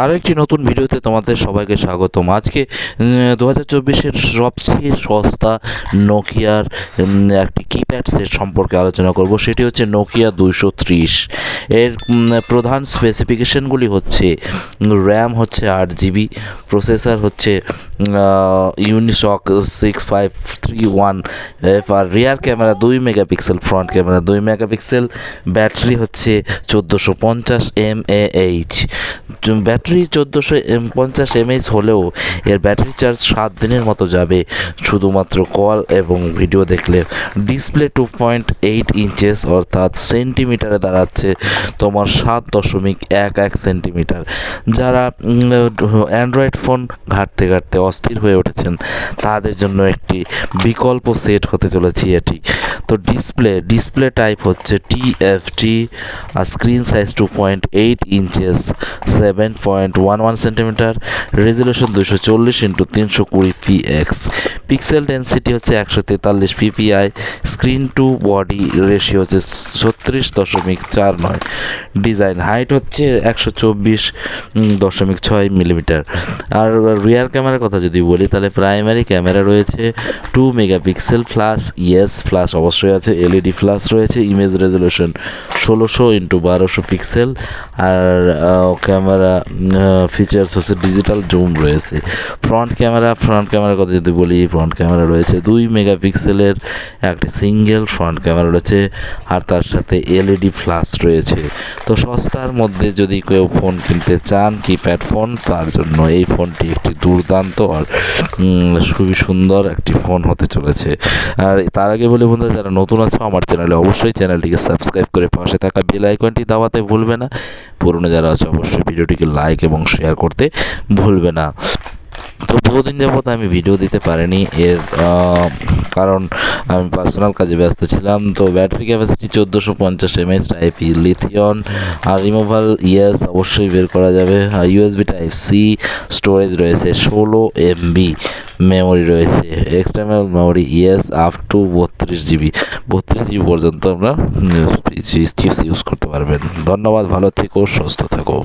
আরও একটি নতুন ভিডিওতে তোমাদের সবাইকে স্বাগতম। আজকে দু হাজার চব্বিশের সবচেয়ে সস্তা নোকিয়ার একটি কিপ্যাড সেট সম্পর্কে আলোচনা করব। সেটি হচ্ছে নোকিয়া দুইশো ত্রিশ। এর প্রধান স্পেসিফিকেশনগুলি হচ্ছে, র্যাম হচ্ছে আট জিবি প্রসেসর হচ্ছে Unisoc six five three one F আর রিয়ার ক্যামেরা দুই মেগাপিক্সেল ফ্রন্ট ক্যামেরা দুই মেগাপিক্সেল ব্যাটারি হচ্ছে চোদ্দোশো পঞ্চাশ এম এইচ ব্যাটারি চোদ্দোশো এম পঞ্চাশ এমএইচ হলেও এর ব্যাটারি চার্জ সাত দিনের মতো যাবে। শুধুমাত্র কল এবং ভিডিও দেখলে display two point eight inches অর্থাৎ সেন্টিমিটারে দাঁড়াচ্ছে তোমার সাত দশমিক এক এক সেন্টিমিটার। যারা অ্যান্ড্রয়েড ফোন ঘাঁটতে ঘাঁটতে অস্থির হয়ে উঠেছেন, তাদের জন্য একটি বিকল্প সেট হতে চলেছে এটি। তো ডিসপ্লে ডিসপ্লে টাইপ হচ্ছে টিএফটি আর screen size two point eight inches seven point one one centimetre resolution দুশো চল্লিশ ইন্টু তিনশো কুড়ি পিএক্স পিক্সেল ডেন্সিটি হচ্ছে একশো তেতাল্লিশ PPI screen to body ratio হচ্ছে ছত্রিশ দশমিক চার নয় ডিজাইন হাইট হচ্ছে একশো চব্বিশ দশমিক ছয় মিলিমিটার আর রিয়ার ক্যামেরার কথা যদি বলি, তাহলে প্রাইমারি ক্যামেরা রয়েছে two megapixel flash yes flash অবশ্যই আছে এলইডি ফ্ল্যাশ রয়েছে ইমেজ রেজলিউশন ষোলোশো ইন্টু বারোশো পিক্সেল আর ক্যামেরা ফিচার্স হচ্ছে ডিজিটাল জুম রয়েছে। ফ্রন্ট ক্যামেরা ফ্রন্ট ক্যামেরার কথা যদি বলি ফ্রন্ট ক্যামেরা রয়েছে দুই মেগাপিক্সেলের একটি সিঙ্গেল ফ্রন্ট ক্যামেরা রয়েছে আর তার সাথে এলইডি ফ্ল্যাশ রয়েছে। তো সস্তার মধ্যে যদি কেউ ফোন কিনতে চান কিপ্যাড ফোন তার জন্য এই ফোনটি একটি দুর্দান্ত আর খুবই সুন্দর একটি ফোন হতে চলেছে। আর তার আগে বলে বন্ধুরা যারা নতুন আছো, আমার চ্যানেলে অবশ্যই চ্যানেলটিকে সাবস্ক্রাইব করে পাশে থাকা বেল আইকনটি দাবাতে ভুলবে না। পুরনো যারা আছো, অবশ্যই ভিডিওটিকে লাইক এবং শেয়ার করতে ভুলবে না। তো বহুদিন যাবত আমি ভিডিও দিতে পারিনি। এর কারণ আমি পার্সোনাল কাজে ব্যস্ত ছিলাম, তো ব্যাটারি ক্যাপাসিটি চোদ্দোশো পঞ্চাশ এমএস টাইপ ই লিথিয়ন আর রিমুভাল ইয়েস অবশ্যই বের করা যাবে। আর ইউএসবি টাইপ সি স্টোরেজ রয়েছে, ষোলো এমবি মেমোরি রয়েছে। External memory yes up to বত্রিশ জিবি বত্রিশ জিবি পর্যন্ত আমরা চিপস ইউজ করতে পারবেন। ধন্যবাদ, ভালো থেকো, সুস্থ থাকো।